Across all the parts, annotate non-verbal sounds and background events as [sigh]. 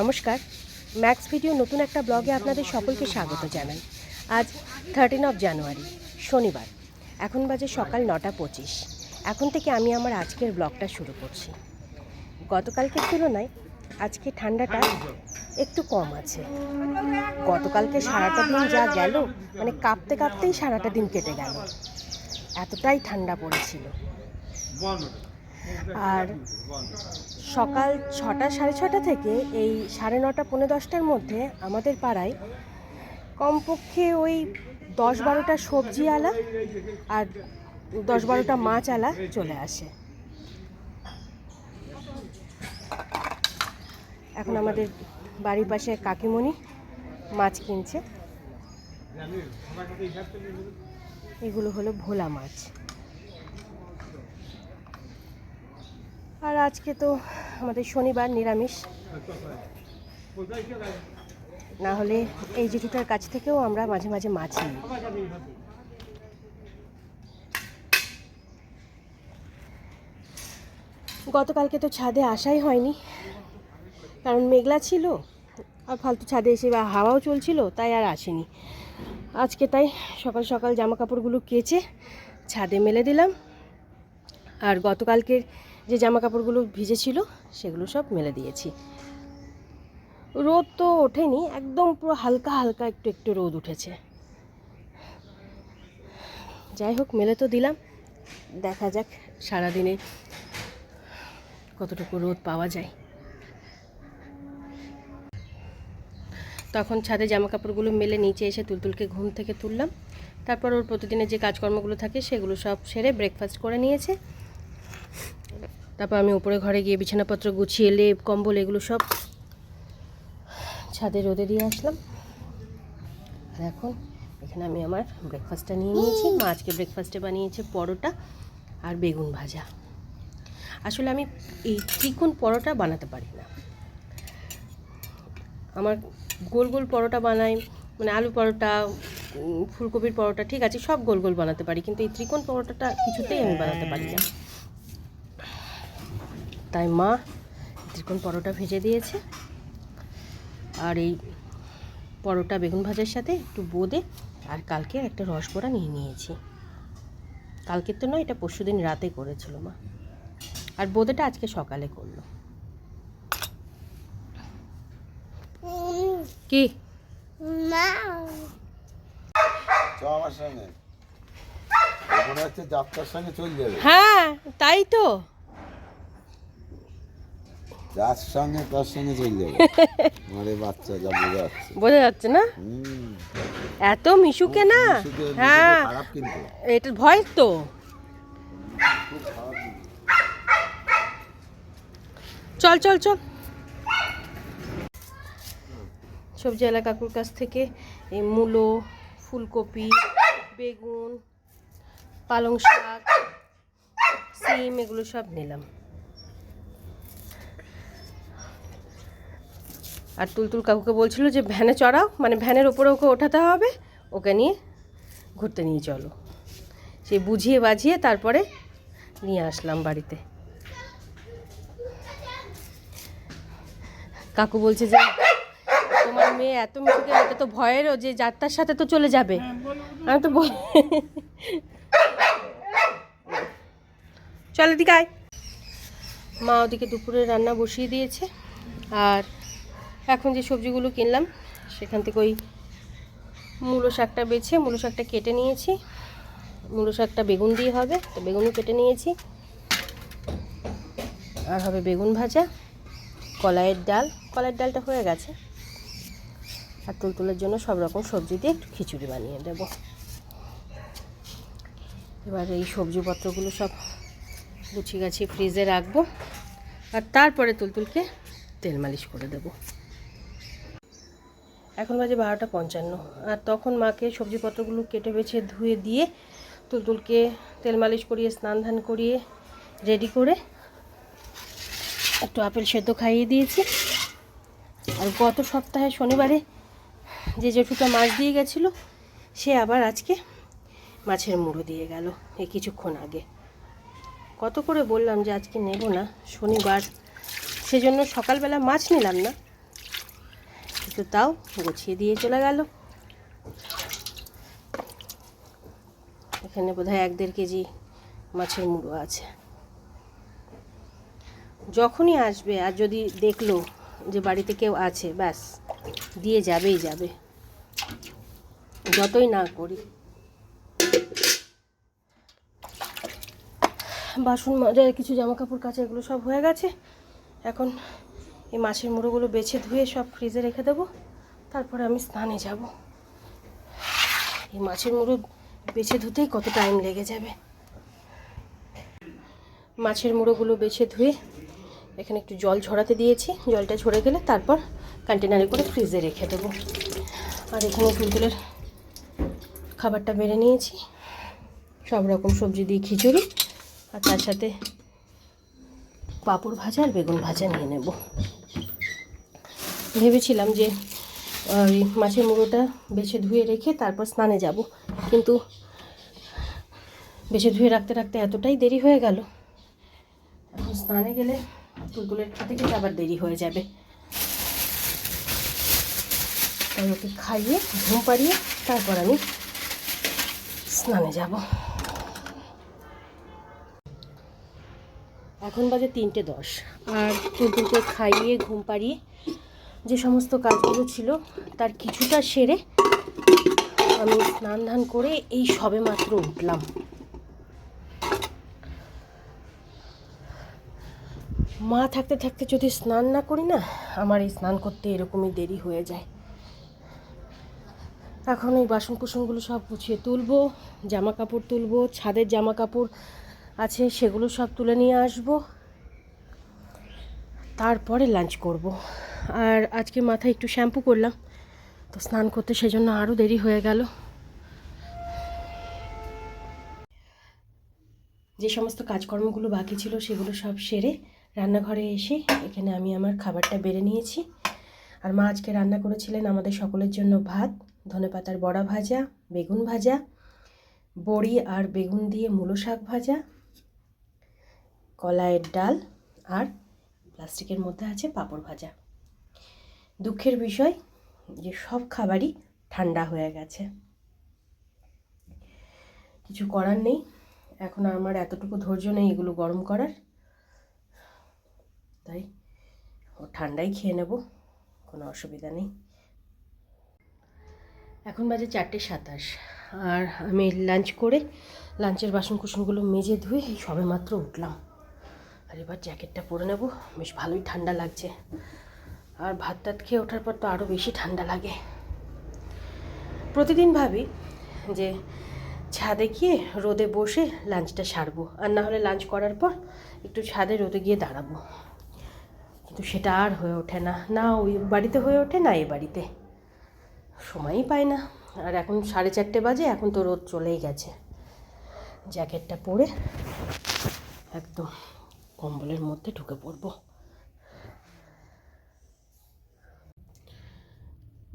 নমস্কার। Max video নতুন একটা ব্লগে আপনাদের সকলকে স্বাগত জানাই। আজ থার্টিন অফ জানুয়ারি শনিবার। এখন বাজে সকাল নটা পঁচিশ। এখন থেকে আমি আমার আজকের ব্লগটা শুরু করছি। গতকালকের তুলনায় আজকে ঠান্ডাটা একটু কম আছে। গতকালকে সারাটা দিন যা গেল মানে কাঁপতে কাঁপতেই সারাটা দিন কেটে গেল। এতটাই ঠান্ডা পড়েছিল। আর সকাল ছটা, সাড়ে ছটা থেকে এই সাড়ে নটা, পৌনে দশটার মধ্যে আমাদের পাড়ায় কমপক্ষে ওই দশ বারোটা সবজি আলা আর দশ বারোটা মাছ আলা চলে আসে। এখন আমাদের বাড়ির পাশে কাকিমণি মাছ কিনছে। এগুলো হলো ভোলা মাছ। আর আজকে তো আমাদের শনিবার, নিরামিষ। না হলে এই জেঠুটার কাছ থেকেও আমরা মাঝে মাঝে মাছ নিই। গতকালকে তো ছাদে আসাই হয়নি, কারণ মেঘলা ছিল আর ফালতু ছাদে এসে বা হাওয়াও চলছিল, তাই আর আসেনি। আজকে তাই সকাল সকাল জামা কাপড়গুলো কেচে ছাদে মেলে দিলাম। আর গতকালকের যে জামা কাপড়গুলো ভিজেছিল সেগুলো সব মেলে দিয়েছি। রোদ তো ওঠেনি, একদম পুরো হালকা হালকা একটু একটু রোদ উঠেছে। যাই হোক, মেলে তো দিলাম। দেখা যাক সারাদিনে কতটুকু রোদ পাওয়া যায়। তখন ছাদে জামা কাপড়গুলো মেলে নিচে এসে তুলতুলকে ঘুম থেকে তুললাম। তারপর ওর প্রতিদিনের যে কাজকর্মগুলো থাকে সেগুলো সব সেরে ব্রেকফাস্ট করে নিয়েছে। তারপর আমি উপরে ঘরে গিয়ে বিছানাপত্র গুছিয়ে লেপ, কম্বল এগুলো সব ছাদে রোদে দিয়ে আসলাম। আর এখন এখানে আমি আমার ব্রেকফাস্টটা নিয়ে নিয়েছি। মা আজকে ব্রেকফাস্টে বানিয়েছে পরোটা আর বেগুন ভাজা। আসলে আমি এই ত্রিকোণ পরোটা বানাতে পারি না। আমার গোল গোল পরোটা বানাই মানে আলু পরোটা ফুলকপির পরোটা, ঠিক আছে, সব গোল গোল বানাতে পারি। কিন্তু এই ত্রিকোণ পরোটাটা কিছুতেই আমি বানাতে পারি না। তাই মা ত্রিকোণ পরোটা ভেজে দিয়েছে। আর এই পরোটা বেগুন ভাজার সাথে একটু বোঁদে আর কালকে একটা রস রসগোড়া নিয়ে নিয়েছি। কালকের তো নয় এটা পরশু দিন রাতে করেছিল মা। আর বোঁদেটা আজকে সকালে করল। কি? হ্যাঁ তাই তো। যার সঙ্গে তার সঙ্গে চলে যাবে। [laughs] বাচ্চা যা বোঝা যাচ্ছে বোঝা যাচ্ছে না? এত মিশুকে না? হ্যাঁ। এটা ভয় তো। চল চল চল। সবজি এলা কাকুর কাছ থেকে এই মূলো ফুলকপি বেগুন পালং শাক সিম এগুলো সব নিলাম। আর তুলতুল কাকুকে বলছিল যে ভ্যানে চড়াও মানে ভ্যানের ওপরে ওকে ওঠাতে হবে ওকে নিয়ে ঘুরতে নিয়ে চলো। সে বুঝিয়ে বাজিয়ে তারপরে নিয়ে আসলাম বাড়িতে। কাকু বলছে যে তোমার মেয়ে এত মিশুকে এটা তো ভয়েরও যে যাত্রার সাথে তো চলে যাবে। আমি তো বল চল এদিকে আয়। মা ওদিকে দুপুরে রান্না বসিয়ে দিয়েছে আর এখন যে সবজিগুলো কিনলাম, সেখান থেকে ওই মূলো শাকটা বেছে, মূলো শাকটা কেটে নিয়েছি। মূলো শাকটা বেগুন দিয়ে হবে, তো বেগুনও কেটে নিয়েছি। আর হবে বেগুন ভাজা, কলাইয়ের ডাল। কলাইয়ের ডালটা হয়ে গেছে। আর তুলতুলের জন্য সব রকম সবজি দিয়ে একটু খিচুড়ি বানিয়ে দেব। এবার এই সবজিপত্রগুলো সব গুছিয়ে গাছিয়ে ফ্রিজে রাখব। আর তারপরে তুলতুলকে তেল মালিশ করে দেবো। এখন বাজে বারোটা পঞ্চান্ন। আর তখন মাকে সবজিপত্রগুলো কেটে বেছে ধুয়ে দিয়ে তুলতুলকে তেল মালিশ করিয়ে, স্নান ধান করিয়ে রেডি করে একটু আপেল সেদ্ধ খাইয়ে দিয়েছি। আর গত সপ্তাহে শনিবারে যে জেঠুটা মাছ দিয়ে গেছিল, সে আবার আজকে মাছের মুড়ো দিয়ে গেল এই কিছুক্ষণ আগে। কত করে বললাম যে আজকে নেব না, শনিবার। সেজন্য সকালবেলা মাছ নিলাম না কিন্তু তাও গুছিয়ে দিয়ে চলে গেল। এখানে বোধহয় এক দেড় কেজি মাছের মুড়ো আছে। যখনই আসবে আর যদি দেখল যে বাড়িতে কেউ আছে, ব্যাস, দিয়ে যাবেই যাবে। যতই না করি। বাসন মাজা, কিছু জামা কাপড় কাচা, এগুলো সব হয়ে গেছে। এখন এই মাছের মুড়োগুলো বেছে ধুয়ে সব ফ্রিজে রেখে দেবো। তারপরে আমি স্নানে যাব। এই মাছের মুড়ো বেছে ধুতেই কত টাইম লেগে যাবে। মাছের মুড়োগুলো বেছে ধুয়ে এখানে একটু জল ঝরাতে দিয়েছি। জলটা ঝরে গেলে তারপর কন্টেনারে করে ফ্রিজে রেখে দেবো। আর এখানে ফুলগুলোর খাবারটা বেড়ে নিয়েছি। সব রকম সবজি দিয়ে খিচুড়ি। আর তার সাথে পাঁপড় ভাজা আর বেগুন ভাজা নিয়ে নেব। ভেবেছিলাম যে ওই মাছের মুড়োটা বেছে ধুয়ে রেখে তারপর স্নানে যাব। কিন্তু বেছে ধুয়ে রাখতে রাখতে এতটাই দেরি হয়ে গেল। এখন স্নানে গেলে তুলতুলের খেতে খেতে আবার দেরি হয়ে যাবে। তাই ওকে খাইয়ে, ঘুম পাড়িয়ে তারপর আমি স্নানে যাব। এখন বাজে তিনটে দশ। আর টুলটুলকে খাইয়ে, ঘুম পাড়িয়ে যে সমস্ত কাজগুলো ছিল তার কিছুটা সেরে আমি স্নান ধান করে এই সবে মাত্র উঠলাম। মা থাকতে থাকতে যদি স্নান না করি না, আমার এই স্নান করতে এরকমই দেরি হয়ে যায়। এখন এই বাসন কুসনগুলো সব গুছিয়ে তুলবো জামা কাপড় তুলবো, ছাদের জামা কাপড় আছে সেগুলো সব তুলে নিয়ে আসব। তারপরে লাঞ্চ করব। আর আজকে মাথায় একটু শ্যাম্পু করলাম। তো স্নান করতে সেজন্য আরও দেরি হয়ে গেল। যে সমস্ত কাজকর্মগুলো বাকি ছিল সেগুলো সব সেরে রান্নাঘরে এসে এখানে আমি আমার খাবারটা বেড়ে নিয়েছি। আর মা আজকে রান্না করেছিলেন আমাদের সকলের জন্য ভাত ধনেপাতার বড়া ভাজা, বেগুন ভাজা, বড়ি আর বেগুন দিয়ে মূলো শাক ভাজা, কলাইয়ের ডাল আর প্লাস্টিকের মধ্যে আছে পাঁপড় ভাজা। দুঃখের বিষয় যে সব খাবারই ঠান্ডা হয়ে গেছে। কিছু করার নেই। এখন আমার এতটুকু ধৈর্য নেই এগুলো গরম করার। তাই ও ঠান্ডাই খেয়ে নেব, কোনো অসুবিধা নেই। এখন বাজে চারটে সাতাশ। আর আমি লাঞ্চ করে লাঞ্চের বাসন কুসনগুলো মেজে ধুয়ে সবে মাত্র উঠলাম। আর এবার জ্যাকেটটা পরে নেব। বেশ ভালোই ঠান্ডা লাগছে। আর ভাত টাত খেয়ে ওঠার পর তো আরও বেশি ঠান্ডা লাগে। প্রতিদিন ভাবি যে ছাদে গিয়ে রোদে বসে লাঞ্চটা সারবো, আর না হলে লাঞ্চ করার পর একটু ছাদে রোদে গিয়ে দাঁড়াবো। কিন্তু সেটা আর হয়ে ওঠে না না ওই বাড়িতে হয়ে ওঠে, না এ বাড়িতে। সময়ই পাই না, আর এখন সাড়ে চারটে বাজে, এখন তো রোদ চলেই গেছে। জ্যাকেটটা পরে একদম কম্বলের মধ্যে ঢুকে পড়ব।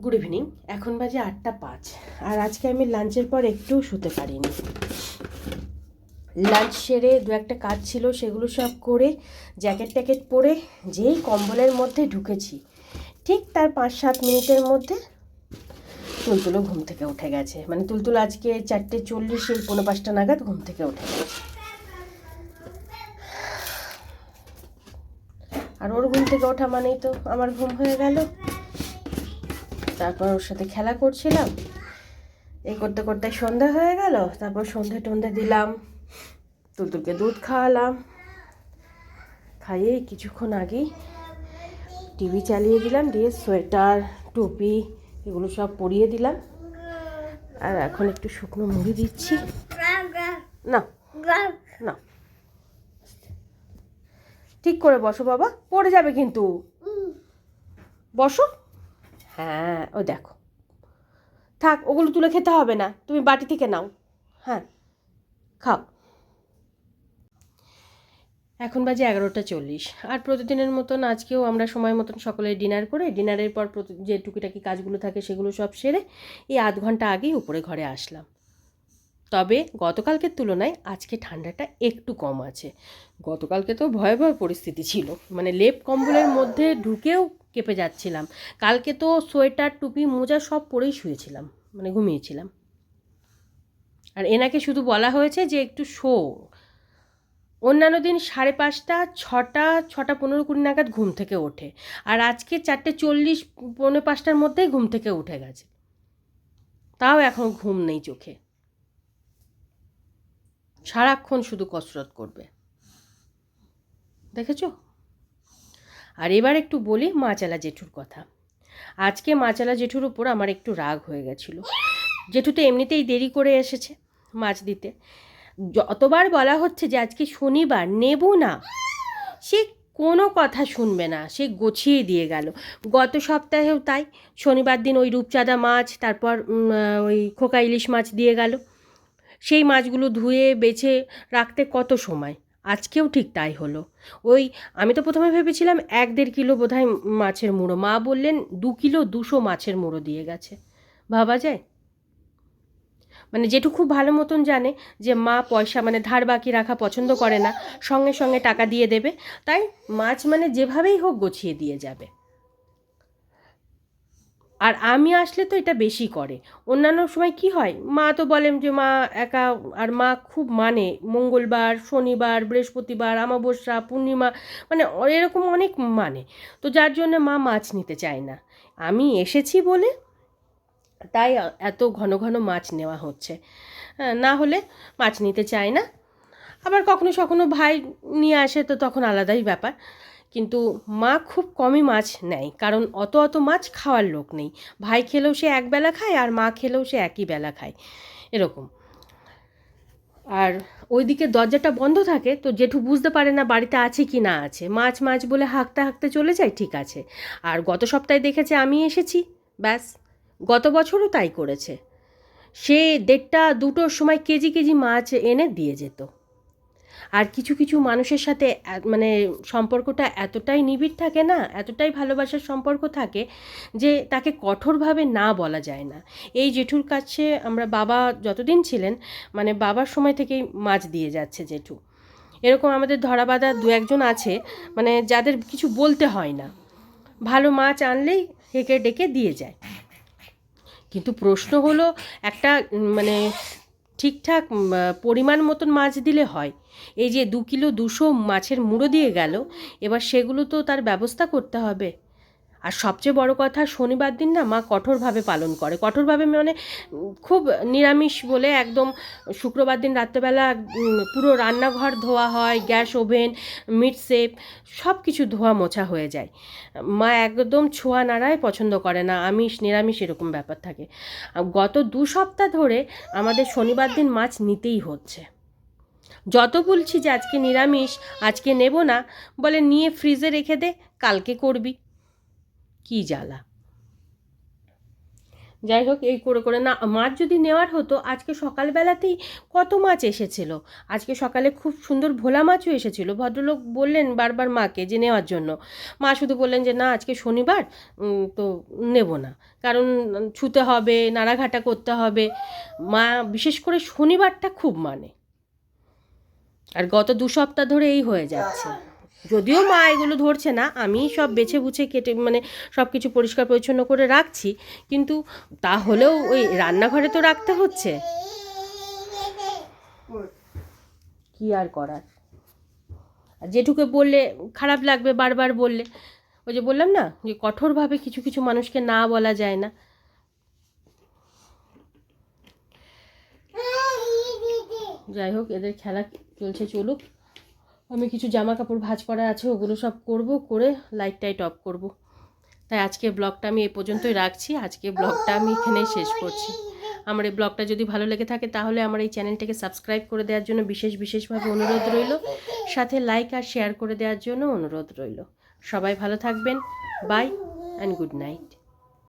গুড ইভিনিং এখন বাজে আটটা পাঁচ। আর আজকে আমি লাঞ্চের পর একটুও শুতে পারিনি। লাঞ্চ সেরে দু একটা কাজ ছিল, সেগুলো সব করে জ্যাকেট ট্যাকেট পরে যেই কম্বলের মধ্যে ঢুকেছি, ঠিক তার পাঁচ সাত মিনিটের মধ্যে তুলতুলো ঘুম থেকে উঠে গেছে। মানে তুলতুল আজকে চারটে চল্লিশ, এই পনেরো পাঁচটা নাগাদ ঘুম থেকে উঠে গেছে। আর ওর ঘুম থেকে ওঠা মানেই তো আমার ঘুম হয়ে গেল। তারপর ওর সাথে খেলা করছিলাম। এই করতে করতে সন্ধ্যা হয়ে গেল, তারপর সন্ধে টন্ধে দিলাম, তুলতুলকে দুধ খাওয়ালাম। খাইয়ে কিছুক্ষণ আগেই টিভি চালিয়ে দিলাম, দিয়ে সোয়েটার, টুপি এগুলো সব পরিয়ে দিলাম। আর এখন একটু শুকনো মুড়ি দিচ্ছি। না না। ঠিক করে বসো বাবা, পড়ে যাবে কিন্তু। বসো। হ্যাঁ ও দেখো। থাক, ওগুলো তুলে খেতে হবে না, তুমি বাটি থেকে নাও। হ্যাঁ খাও। এখন বাজে এগারোটা চল্লিশ। আর প্রতিদিনের মতন আজকেও আমরা সময় মতন সকলে ডিনার করে, ডিনারের পর যে টুকিটাকি কাজগুলো থাকে সেগুলো সব সেরে এই আধ ঘণ্টা আগেই উপরে ঘরে আসলাম। তবে গতকালকের তুলনায় আজকে ঠান্ডাটা একটু কম আছে। গতকালকে তো ভয়াবহ পরিস্থিতি ছিল। মানে লেপ কম্বলের মধ্যে ঢুকেও কেঁপে যাচ্ছিলাম। কালকে তো সোয়েটার, টুপি, মোজা সব পরেই শুয়েছিলাম মানে ঘুমিয়েছিলাম। আর এনাকে শুধু বলা হয়েছে যে একটু শো। অন্যান্য দিন সাড়ে পাঁচটা, ছটা ছটা পনেরো কুড়ি নাগাদ ঘুম থেকে ওঠে। আর আজকে চারটে চল্লিশ, পৌনে পাঁচটার মধ্যেই ঘুম থেকে উঠে গেছে। তাও এখন ঘুম নেই চোখে। সারাক্ষণ শুধু কসরত করবে। দেখেছ? আর এবার একটু বলি মাচালা জেঠুর কথা। আজকে মাচালা জেঠুর উপর আমার একটু রাগ হয়ে গেছিল। জেঠু তো এমনিতেই দেরি করে এসেছে মাছ দিতে। যতবার বলা হচ্ছে যে আজকে শনিবার, নেব না। সে কোনো কথা শুনবে না, সে গোছিয়ে দিয়ে গেল। গত সপ্তাহেও তাই, শনিবার দিন ওই রূপচাঁদা মাছ, তারপর ওই খোকা ইলিশ মাছ দিয়ে গেল। সেই মাছগুলো ধুয়ে, বেছে রাখতে কত সময়? আজকেও ঠিক তাই হলো। ওই আমি তো প্রথমে ভেবেছিলাম এক দেড় কিলো বোধহয় মাছের মুড়ো। মা বললেন, দু কিলো দুশো মাছের মুড়ো দিয়ে গেছে। ভাবা যায়? মানে যেটু খুব ভালো মতন জানে যে মা পয়সা মানে ধার বাকি রাখা পছন্দ করে না, সঙ্গে সঙ্গে টাকা দিয়ে দেবে। তাই মাছ মানে যেভাবেই হোক গছিয়ে দিয়ে যাবে। আর আমি আসলে তো এটা বেশি করে। অন্যান্য সময় কি হয় মা তো বলেন যে মা একা আর মা খুব মানে মঙ্গলবার শনিবার বৃহস্পতিবার আমাবস্যা পূর্ণিমা মানে এরকম অনেক মানে। তো যার জন্য মা মাছ নিতে চায় না। আমি এসেছি বলে তাই এত ঘন ঘন মাছ নেওয়া হচ্ছে। হ্যাঁ, না হলে মাছ নিতে চায় না। আবার কখনো কখনো ভাই নিয়ে আসে তো তখন আলাদাই ব্যাপার। কিন্তু মা খুব কমই মাছ নেয়, কারণ অত অত মাছ খাওয়ার লোক নেই। ভাই খেলেও সে এক বেলা খায় আর মা খেলেও সে একই বেলা খায়। এরকম। আর ওইদিকে দরজাটা বন্ধ থাকে, তো জেঠু বুঝতে পারে না বাড়িতে আছে কি না আছে। মাছ মাছ বলে হাঁকতে হাঁকতে চলে যায়, ঠিক আছে। আর গত সপ্তাহে দেখেছে আমি এসেছি, ব্যাস। গত বছরও তাই করেছে। সে দেড়টা দুটোর সময় কেজি কেজি মাছ এনে দিয়ে যেত। আর কিছু কিছু মানুষের সাথে মানে সম্পর্কটা এতটাই নিবিড় থাকে না, এতটাই ভালোবাসার সম্পর্ক থাকে যে তাকে কঠোরভাবে না বলা যায় না। এই জেঠুর কাছে আমরা বাবা যতদিন ছিলেন মানে বাবার সময় থেকেই মাছ দিয়ে যাচ্ছে জেঠু। এরকম আমাদের ধরাবাঁধা দু একজন আছে মানে যাদের কিছু বলতে হয় না। ভালো মাছ আনলেই হেঁকে ডেকে দিয়ে যায়। কিন্তু প্রশ্ন হলো একটা মানে ঠিকঠাক পরিমাণ মতন মাছ দিলে হয়। এই যে দু কিলো দুশো মাছের মুড়ো দিয়ে গেল, এবার সেগুলো তো তার ব্যবস্থা করতে হবে। আর সবচেয়ে বড় কথা, শনিবার দিন না মা কঠোরভাবে পালন করে। কঠোরভাবে মানে খুব নিরামিষ বলে একদম শুক্রবার দিন রাত্রেবেলা পুরো রান্নাঘর ধোয়া হয়, গ্যাস ওভেন, মিট সেপ সব কিছু ধোয়া মোছা হয়ে যায়। মা একদম ছোঁয়া নাড়ায় পছন্দ করে না, আমিষ, নিরামিষ এরকম ব্যাপার থাকে। গত দু সপ্তাহ ধরে আমাদের শনিবার দিন মাছ নিতেই হচ্ছে। যত বলছি যে আজকে নিরামিষ, আজকে নেব না, বলে নিয়ে ফ্রিজে রেখে দে, কালকে করবি। কি জ্বালা? যাই হোক, এই করে করে না, মাছ যদি নেওয়ার হতো, আজকে সকালবেলাতেই কত মাছ এসেছিল? আজকে সকালে খুব সুন্দর ভোলা মাছও এসেছিল। ভদ্রলোক বললেন বারবার মাকে যে নেওয়ার জন্য। মা শুধু বললেন যে, না, আজকে শনিবার তো নেব না। কারণ ছুতে হবে, নাড়াঘাটা করতে হবে। মা বিশেষ করে শনিবারটা খুব মানে। আর গত দু সপ্তাহ ধরে এই হয়ে যাচ্ছে। যদিও মা এগুলো ধরছে না, আমি সব বেছে বুছে কেটে মানে সব কিছু পরিষ্কার পরিচ্ছন্ন করে রাখছি, কিন্তু তাহলেও ওই রান্নাঘরে তো রাখতে হচ্ছে। কি আর করার? আর জেঠুকে বললে খারাপ লাগবে, বারবার বললে। ওই যে বললাম না, যে কঠোরভাবে কিছু কিছু মানুষকে না বলা যায় না। যাই হোক, এদের খেলা চলছে, চলুক। আমি কিছু জামা কাপড় ভাঁজ করা আছে, ওগুলো সব করব, করে লাইট টাইট অফ করব। তাই আজকে ব্লগটা আমি এ পর্যন্তই রাখছি। আজকে ব্লগটা আমি এখানেই শেষ করছি। আমার এই ব্লগটা যদি ভালো লেগে থাকে, তাহলে আমার এই চ্যানেলটাকে সাবস্ক্রাইব করে দেওয়ার জন্য বিশেষ বিশেষভাবে অনুরোধ রইল। সাথে লাইক আর শেয়ার করে দেওয়ার জন্য অনুরোধ রইল। সবাই ভালো থাকবেন। By and good night